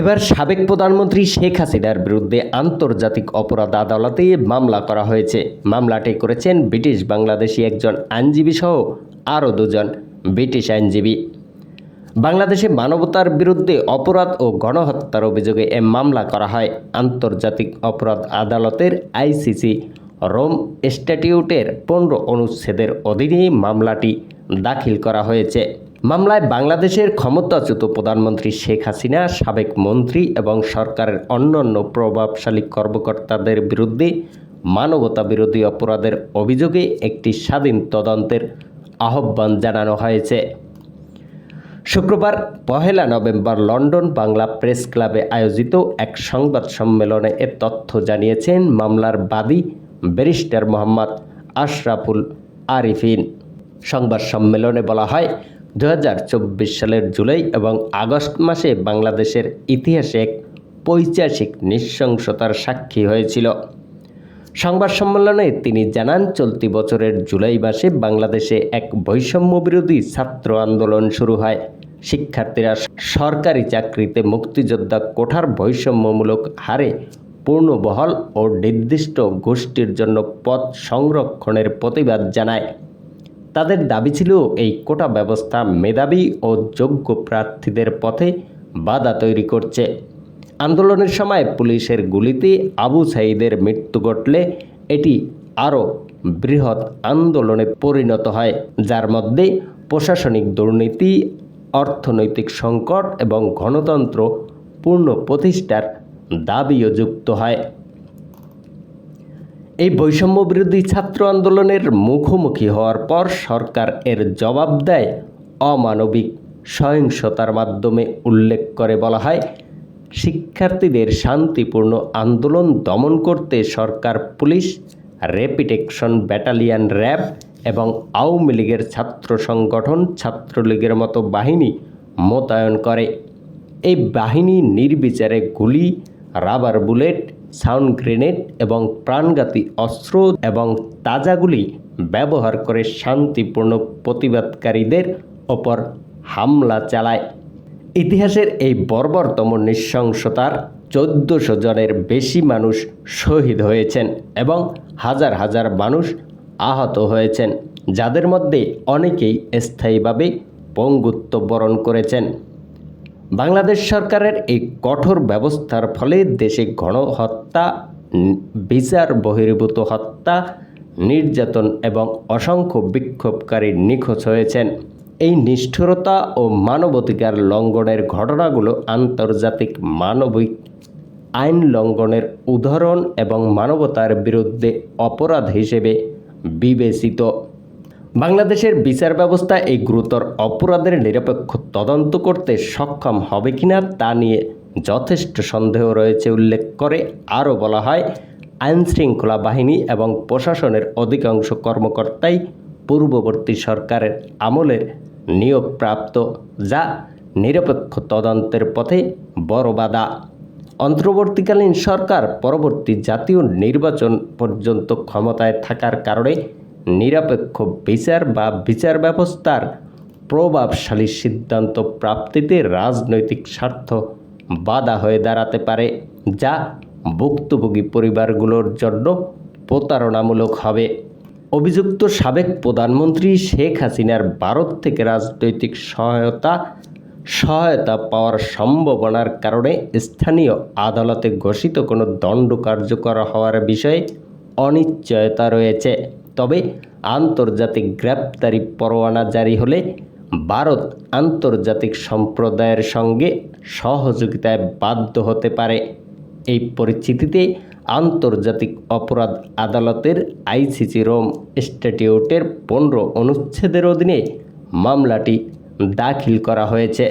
এবার সাবেক প্রধানমন্ত্রী শেখ হাসিনার বিরুদ্ধে আন্তর্জাতিক অপরাধ আদালতে মামলা করা হয়েছে। মামলাটি করেছেন ব্রিটিশ বাংলাদেশি একজন আইনজীবী সহ আরও দুজন ব্রিটিশ আইনজীবী। বাংলাদেশে মানবতার বিরুদ্ধে অপরাধ ও গণহত্যার অভিযোগে এ মামলা করা হয়। আন্তর্জাতিক অপরাধ আদালতের আইসিসি রোম স্ট্যাটিউটের পনেরো অনুচ্ছেদের অধীনে মামলাটি দাখিল করা হয়েছে। মামলায় বাংলাদেশের ক্ষমতাচ্যুত প্রধানমন্ত্রী শেখ হাসিনা, সাবেক মন্ত্রী এবং সরকারের অন্যান্য প্রভাবশালী কর্মকর্তাদের বিরুদ্ধে মানবতা বিরোধী অপরাধের অভিযোগে একটি স্বাধীন তদন্তের আহ্বান জানানো হয়েছে। শুক্রবার পহেলা নভেম্বর লন্ডন বাংলা প্রেস ক্লাবে আয়োজিত এক সংবাদ সম্মেলনে এ তথ্য জানিয়েছেন মামলার বাদী ব্যারিস্টার মোহাম্মদ আশরাফুল আরিফিন। সংবাদ সম্মেলনে বলা হয় দু হাজার চব্বিশ সালের জুলাই এবং আগস্ট মাসে বাংলাদেশের ইতিহাসে এক পৈচাসিক নৃশংসতার সাক্ষী হয়েছিল। সংবাদ সম্মেলনে তিনি জানান, চলতি বছরের জুলাই মাসে বাংলাদেশে এক বৈষম্য বিরোধী ছাত্র আন্দোলন শুরু হয়। শিক্ষার্থীরা সরকারি চাকরিতে মুক্তিযোদ্ধা কোঠার বৈষম্যমূলক হারে পূর্ণবহল ও নির্দিষ্ট গোষ্ঠীর জন্য পথ সংরক্ষণের প্রতিবাদ জানায়। তাদের দাবি ছিল এই কোটা ব্যবস্থা মেধাবী ও যোগ্য প্রার্থীদের পথে বাধা তৈরি করছে। আন্দোলনের সময় পুলিশের গুলিতে আবু সাইদের মৃত্যু ঘটলে এটি আরও বৃহৎ আন্দোলনে পরিণত হয়, যার মধ্যে প্রশাসনিক দুর্নীতি, অর্থনৈতিক সংকট এবং গণতন্ত্র পূর্ণ প্রতিষ্ঠার দাবিও যুক্ত হয়। এই বৈষম্য বিরোধী ছাত্র আন্দোলনের মুখোমুখি হওয়ার পর সরকার এর জবাব দেয় অমানবিক সহিংসতার মাধ্যমে উল্লেখ করে বলা হয়, শিক্ষার্থীদের শান্তিপূর্ণ আন্দোলন দমন করতে সরকার police rapid action battalion RAB এবং আওয়ামী লীগের ছাত্র সংগঠন ছাত্রলীগের মতো বাহিনী মোতায়েন করে। এই বাহিনী নির্বিচারে গুলি, রাবার বুলেট সাউন্ড গ্রেনেড এবং প্রাণঘাতী অস্ত্র এবং তাজাগুলি ব্যবহার করে শান্তিপূর্ণ প্রতিবাদকারীদের ওপর হামলা চালায়। ইতিহাসের এই বর্বরতম নৃশংসতার চোদ্দশো জনের বেশি মানুষ শহীদ হয়েছেন এবং হাজার হাজার মানুষ আহত হয়েছেন, যাদের মধ্যে অনেকেই স্থায়ীভাবে পঙ্গুত্ব বরণ করেছেন। বাংলাদেশ সরকারের এই কঠোর ব্যবস্থার ফলে দেশে গণহত্যা বিচার, বহির্ভূত হত্যা, নির্যাতন এবং অসংখ্য বিক্ষোভকারী নিখোঁজ হয়েছেন। এই নিষ্ঠুরতা ও মানবাধিকার লঙ্ঘনের ঘটনাগুলো আন্তর্জাতিক মানবিক আইন লঙ্ঘনের উদাহরণ এবং মানবতার বিরুদ্ধে অপরাধ হিসেবে বিবেচিত। বাংলাদেশের বিচার ব্যবস্থা এই গুরুতর অপরাধের নিরপেক্ষ তদন্ত করতে সক্ষম হবে কিনা তা নিয়ে যথেষ্ট সন্দেহ রয়েছে উল্লেখ করে আরও বলা হয় আইনশৃঙ্খলা বাহিনী এবং প্রশাসনের অধিকাংশ কর্মকর্তাই পূর্ববর্তী সরকারের আমলের নিয়োগপ্রাপ্ত, যা নিরপেক্ষ তদন্তের পথে বড় বাধা। অন্তর্বর্তীকালীন সরকার পরবর্তী জাতীয় নির্বাচন পর্যন্ত ক্ষমতায় থাকার কারণে নিরপেক্ষ বিচার বা বিচার ব্যবস্থার প্রভাবশালী সিদ্ধান্ত প্রাপ্তিতে রাজনৈতিক স্বার্থ বাধা হয়ে দাঁড়াতে পারে, যা ভুক্তভোগী পরিবারগুলোর জন্য প্রতারণামূলক হবে। অভিযুক্ত সাবেক প্রধানমন্ত্রী শেখ হাসিনার ভারত থেকে রাজনৈতিক সহায়তা সহায়তা পাওয়ার সম্ভাবনার কারণে স্থানীয় আদালতে ঘোষিত কোনো দণ্ড কার্যকর হওয়ার বিষয়ে অনিশ্চয়তা রয়েছে। তবে আন্তর্জাতিক গ্রেপ্তারি পরোয়ানা জারি হলে ভারত আন্তর্জাতিক সম্প্রদায়ের সঙ্গে সহযোগিতায় বাধ্য হতে পারে। এই পরিস্থিতিতে আন্তর্জাতিক অপরাধ আদালতের আইসিসি রোম স্ট্যাটিউটের পনেরো অনুচ্ছেদের অধীনে মামলাটি দাখিল করা হয়েছে।